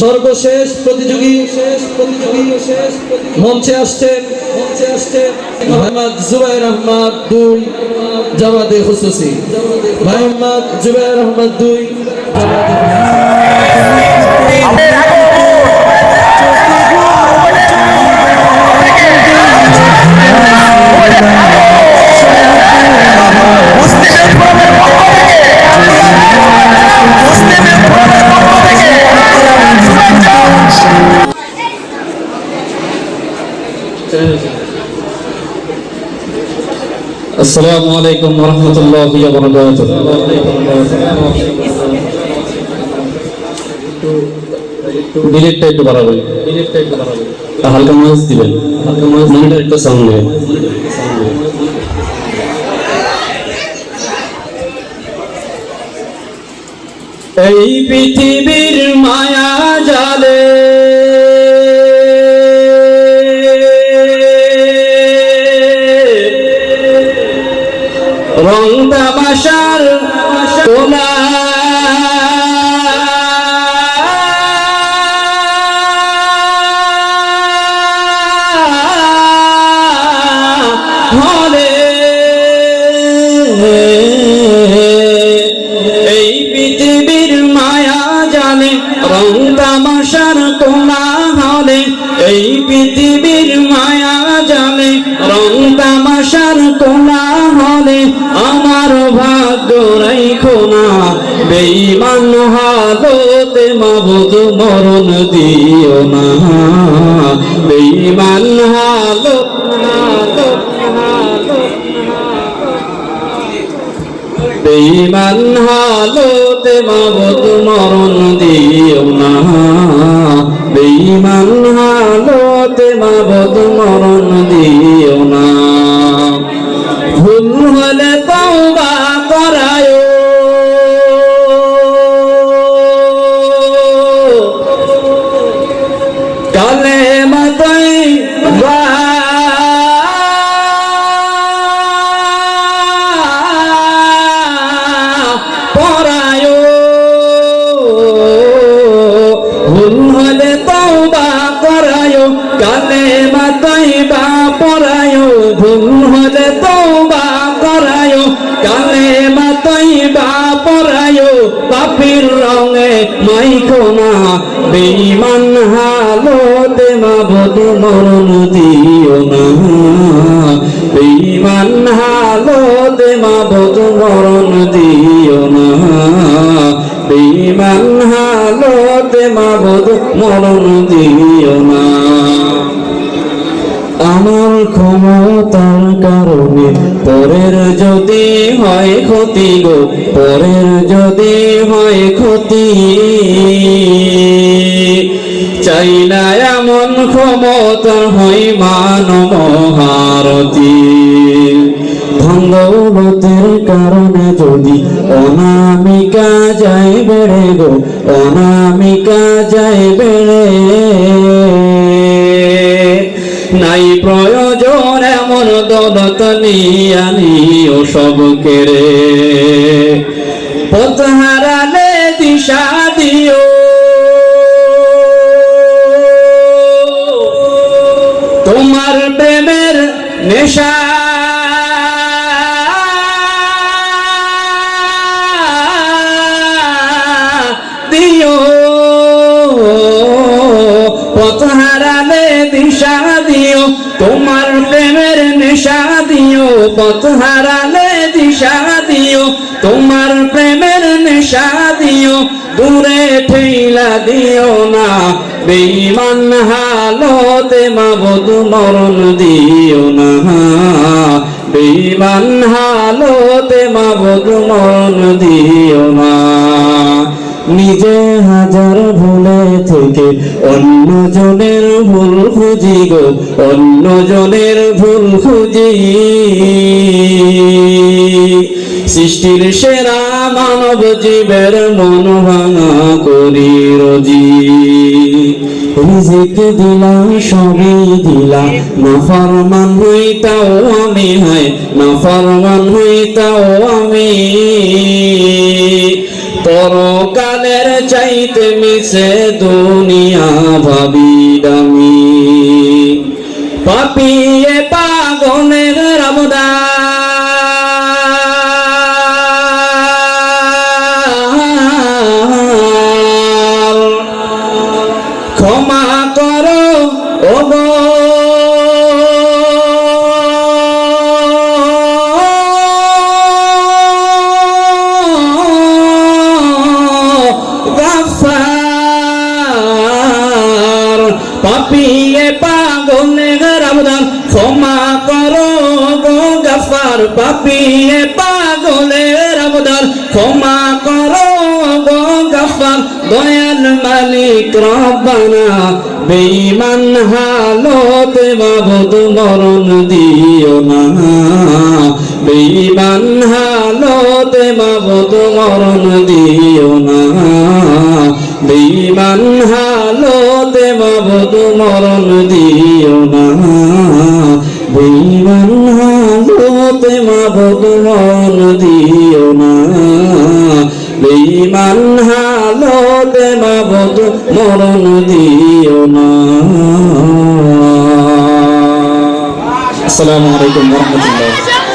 সর্বশেষ প্রতিযোগী মঞ্চে আসছেন মঞ্চে আসছেন মোহাম্মদ জুবাইর আহমদ দুই, জামাতে খুসুসি। মোহাম্মদ জুবাইর আহমদ দুই, জামাতে আসসালামু আলাইকুম ওয়া ওয়া বারাকাতুহু ডিলিটটা একটু বাড়াবেন। ডিলিটটা একটু বাড়াবেন হালকা নয়েজ দিবেন। হালকা নয়েজ মনিটর একটু সাউন্ড এই পৃথিবীর তামাশার তোলা তামাশার কোলা হলে এই পৃথিবীর মায়া জানে রং তামাশার কোলা মাবুদ মরণ দিও না। বেইমান হালত বেইমান বেঈমান হালতে মাবুদ মরণ দিও বা পরায় ভুল হলে তওবা করায় কালে মাতাই বা পরায়, পাপির রঙে মাইখো না বেঈমান হালতে মাবুদ মরণ দিও না। বেঈমান হালতে মাবুদ মরণ দিও না। বেঈমান হালতে মাবুদ মরণ দিও না। আমার ক্ষমতার কারণে পরের যদি হয় ক্ষতি গো, পরের যদি হয় ক্ষতি। চাই না এমন ক্ষমতার হয় মান মহারতি ধন্দৌলতের কারণে যদি অনামিকা যায় বেড়ে গো, অনামিকা যায় বেড়ে প্রয়োজন এমন দলত নিয়ানি ও সব কেড়ে পথ হারালে দিশা দিও। তোমার প্রেমের নেশা পথ হারালে দিশা তোমার প্রেমের নেশা দিও, দূরে ঠেলা দিও না। বেঈমান হালতে মাবুদ মরণ দিও না। বেঈমান হালতে মাবুদ মরণ দিও না। নিজে হাজার ভুলে থেকে অন্য জনের ভুল খুঁজি গো অন্য জনের ভুল খুঁজি। সৃষ্টির সেরা মানব জীবের মন ভাঙা করি রজি। রিজিক দিলাম, সবই দিলাম না ফরমান হইতাও আমি হয় না ফরমান হইতাও আমি। পরকালের চাইতে মিশে দুনিয়া ভাবি দামি পাপিয়ে পাগনের রামদার পাপিয়ে পাগলে রামদান ক্ষমা করো গো গাফার পাপিয়ে পাগলে রামদান ক্ষমা করো গো গাফার দয়াল মালিক রব্বানা, বেঈমান হালতে বাবদ মরণ দিও না। বেঈমান হালতে বাবদ মরণ দিও না। বেঈমান হালতে বাবদ মরণ দিও না। বেঈমান হালতে বাবদ মরণ দিও না। বেঈমান হালতে বাবদ মরণ দিও না। আসসালামু আলাইকুম রাহমাতুল্লাহ।